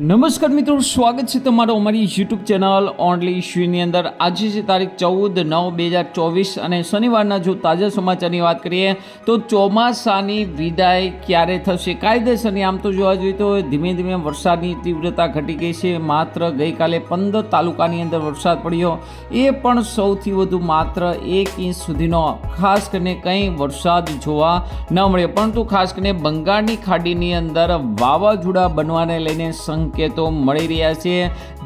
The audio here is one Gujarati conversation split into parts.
નમસ્કાર મિત્રો, સ્વાગત છે તમારો અમારી યુટ્યુબ ચેનલ ઓનલી શ્યુની અંદર. આજે છે તારીખ ચૌદ નવ બે હજાર ચોવીસ અને શનિવારના જો તાજા સમાચારની વાત કરીએ તો ચોમાસાની વિદાય ક્યારે થશે? કાયદેસરની આમ તો જોવા જોઈએ તો ધીમે ધીમે વરસાદની તીવ્રતા ઘટી ગઈ છે. માત્ર ગઈકાલે પંદર તાલુકાની અંદર વરસાદ પડ્યો. એ પણ સૌથી વધુ માત્ર એક ઇંચ સુધીનો. ખાસ કરીને કંઈ વરસાદ જોવા ન મળ્યો. પરંતુ ખાસ કરીને બંગાળની ખાડીની અંદર વાવાઝોડા બનવાને લઈને સંકેતો મળી રહ્યા છે.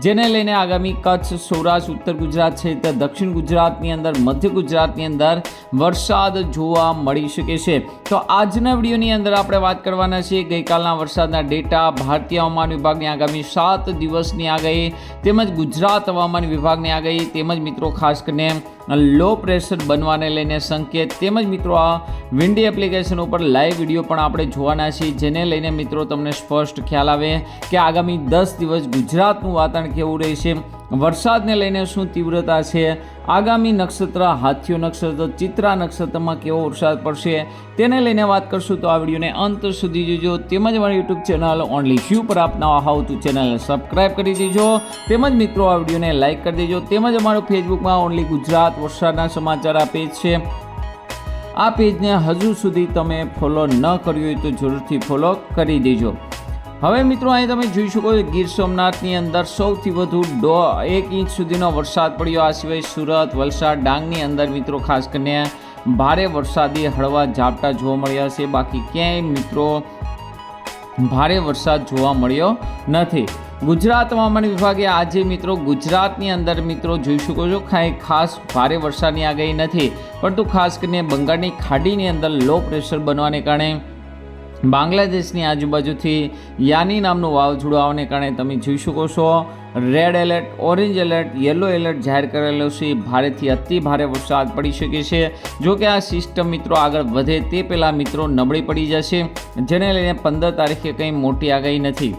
જેને લઈને આગામી કચ્છ, સૌરાષ્ટ્ર, ઉત્તર ગુજરાત છે તો દક્ષિણ ગુજરાતની અંદર, મધ્ય ગુજરાતની અંદર વરસાદ જોવા મળી શકે છે. તો આજના વિડીયોની અંદર આપણે વાત કરવાના છીએ ગઈકાલના વરસાદના ડેટા ભારતીય હવામાન વિભાગની આગામી સાત દિવસની આગાહી, તેમજ ગુજરાત હવામાન વિભાગની આગાહી, તેમજ મિત્રો ખાસ કરીને લો પ્રેશર બનવાને લઈને સંકેત. તેમજ મિત્રો, આ વિન્ડી એપ્લિકેશન ઉપર લાઈવ વીડિયો પણ આપણે જોવાના છીએ, જેને લઈને મિત્રો તમને સ્પષ્ટ ખ્યાલ આવે કે આગામી દસ દિવસ ગુજરાતનું વાતાવરણ કેવું રહેશે. વરસાદને લઈને શું તીવ્રતા છે? આગામી નક્ષત્ર, હાથીઓ નક્ષત્ર, ચિત્રા નક્ષત્રમાં કેવો વરસાદ પડશે તેને લઈને વાત કરશું તો આ વિડીયોને અંત સુધી જોજો. તેમજ મારી યુટ્યુબ ચેનલ ઓનલી શ્યુ પર આપના હાઉ તું ચેનલને સબસ્ક્રાઈબ કરી દેજો. તેમજ મિત્રો, આ વિડીયોને લાઇક કરી દેજો. તેમજ અમારું ફેસબુકમાં ઓનલી ગુજરાત વરસાદના સમાચાર આ પેજ છે. આ પેજને હજુ સુધી તમે ફોલો ન કર્યું હોય તો જરૂરથી ફોલો કરી દેજો. હવે મિત્રો, અહીં તમે જોઈ શકો છો ગીર સોમનાથની અંદર સૌથી વધુ દો એક ઇંચ સુધીનો વરસાદ પડ્યો. આ સિવાય સુરત, વલસાડ, ડાંગની અંદર મિત્રો, ખાસ કરીને ભારે વરસાદી હળવા ઝાપટા જોવા મળ્યા છે. બાકી ક્યાંય મિત્રો, ભારે વરસાદ જોવા મળ્યો નથી. ગુજરાત હવામાન વિભાગે આજે મિત્રો, ગુજરાતની અંદર મિત્રો જોઈ શકો છો, કાંઈ ખાસ ભારે વરસાદની આગાહી નથી. પરંતુ ખાસ કરીને બંગાળની ખાડીની અંદર લો પ્રેશર બનવાને કારણે બાંગ્લાદેશની આજુબાજુથી યાની નામનું વાવાઝોડું આવવાને કારણે તમે જોઈ શકો છો red alert orange alert yellow alert જાહેર કરેલો છે. ભારેથી અતિ ભારે વરસાદ પડી શકે છે. જો કે આ સિસ્ટમ મિત્રો આગળ વધે તે પહેલાં મિત્રો નબળી પડી જશે, જેને લઈને પંદર તારીખે કંઈ મોટી આગાહી નથી.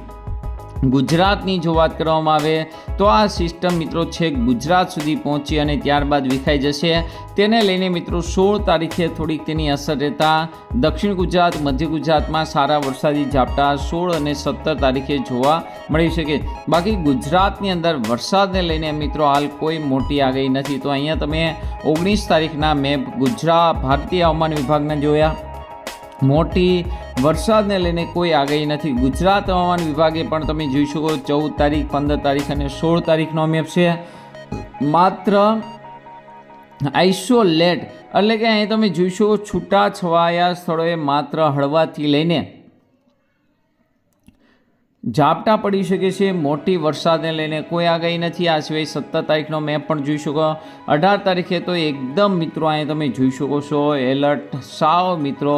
ગુજરાતની જો વાત કરવામાં આવે તો આ સિસ્ટમ મિત્રો છેક ગુજરાત સુધી પહોંચી અને ત્યારબાદ વિખાઈ જશે. તેને લઈને મિત્રો સોળ તારીખે થોડીક તેની અસર રહેતા દક્ષિણ ગુજરાત, મધ્ય ગુજરાતમાં સારા વરસાદી ઝાપટા સોળ અને સત્તર તારીખે જોવા મળી શકે. બાકી ગુજરાતની અંદર વરસાદને લઈને મિત્રો હાલ કોઈ મોટી આગાહી નથી. તો અહીંયા તમે ઓગણીસ તારીખના મેપ ગુજરાત, ભારતીય હવામાન વિભાગના જોયા. મોટી વરસાદને લઈને કોઈ આગાહી નથી. ગુજરાત હવામાન વિભાગે પણ તમે જોઈ શકો ચૌદ તારીખ, પંદર તારીખ અને સોળ તારીખનો મેપ છે. માત્ર આઇસોલેટ એટલે કે અહીં તમે જોઈ શકો છૂટા છવાયા સ્થળોએ માત્ર હળવાથી લઈને ઝાપટા પડી શકે છે. મોટી વરસાદને લઈને કોઈ આગાહી નથી. આ સિવાય સત્તર તારીખનો મેપ પણ જોઈ શકો. અઢાર તારીખે તો એકદમ મિત્રો અહીં તમે જોઈ શકો છો. એલર્ટ સાવ મિત્રો.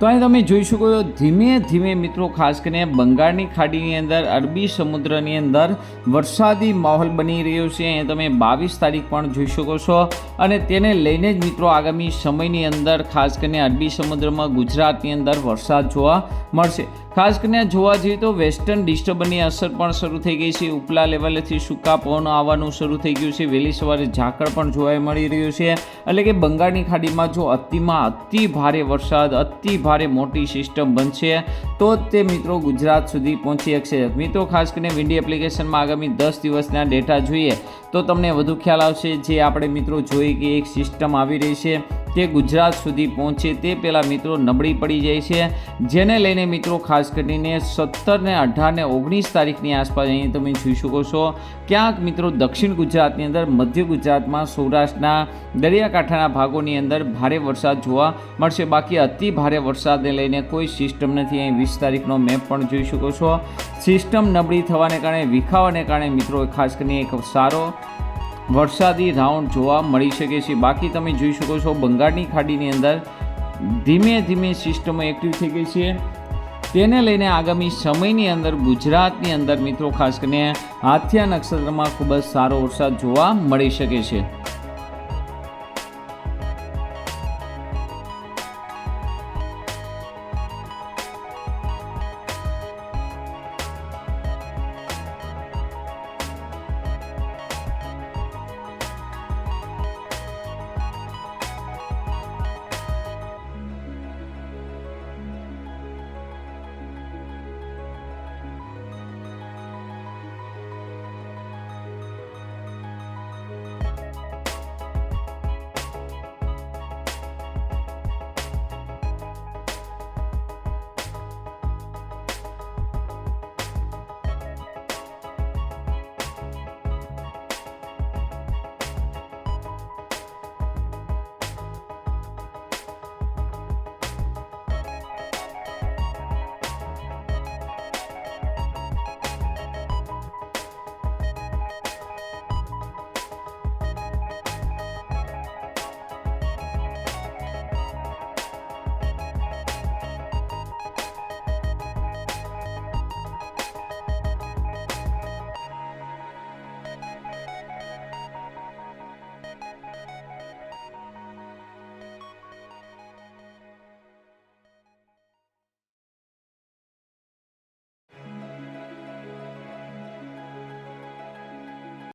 તો અહીં તમે જોઈ શકો છો, ધીમે ધીમે મિત્રો, ખાસ કરીને બંગાળની ખાડીની અંદર, અરબી સમુદ્રની અંદર વરસાદી માહોલ બની રહ્યો છે. અહીં તમે બાવીસ તારીખ પણ જોઈ શકો છો. અને તેને લઈને જ મિત્રો, આગામી સમયની અંદર, ખાસ કરીને અરબી સમુદ્રમાં ગુજરાતની અંદર વરસાદ જોવા મળશે. ખાસ કરીને જોવા જઈએ તો વેસ્ટર્ન ડિસ્ટર્બની અસર પણ શરૂ થઈ ગઈ છે. ઉપલા લેવલેથી સૂકા પવન આવવાનું શરૂ થઈ ગયું છે. વહેલી સવારે ઝાકળ પણ જોવા મળી રહ્યું છે. એટલે કે બંગાળની ખાડીમાં જો અતિમાં અતિ ભારે વરસાદ, અતિ ભારે મોટી સિસ્ટમ બનશે, તો જ તે મિત્રો ગુજરાત સુધી પહોંચી શકશે. મિત્રો, ખાસ કરીને વિન્ડી એપ્લિકેશનમાં આગામી દસ દિવસના ડેટા જોઈએ તો તમને વધુ ખ્યાલ આવશે. જે આપણે મિત્રો જોઈએ કે એક સિસ્ટમ આવી રહી છે. તે ગુજરાત સુધી પહોંચે તે પહેલાં મિત્રો નબળી પડી જાય છે. જેને લઈને મિત્રો ખાસ કરીને સત્તર ને અઢાર ને ઓગણીસ તારીખની આસપાસ અહીં તમે જોઈ શકો છો. ક્યાંક મિત્રો દક્ષિણ ગુજરાતની અંદર, મધ્ય ગુજરાતમાં, સૌરાષ્ટ્રના દરિયાકાંઠાના ભાગોની અંદર ભારે વરસાદ જોવા મળશે. બાકી અતિ ભારે વરસાદને લઈને કોઈ સિસ્ટમ નથી. અહીં વીસ તારીખનો મેપ પણ જોઈ શકો છો. સિસ્ટમ નબળી થવાને કારણે, વિખાવાને કારણે મિત્રો ખાસ કરીને એક સારો વરસાદી રાઉન્ડ જોવા મળી શકે છે. બાકી તમે જોઈ શકો છો બંગાળની ખાડીની અંદર ધીમે ધીમે સિસ્ટમો એક્ટિવ થઈ ગઈ છે. તેને લઈને આગામી સમયની અંદર ગુજરાતની અંદર મિત્રો ખાસ કરીને હાથિયા નક્ષત્રમાં ખૂબ જ સારો વરસાદ જોવા મળી શકે છે.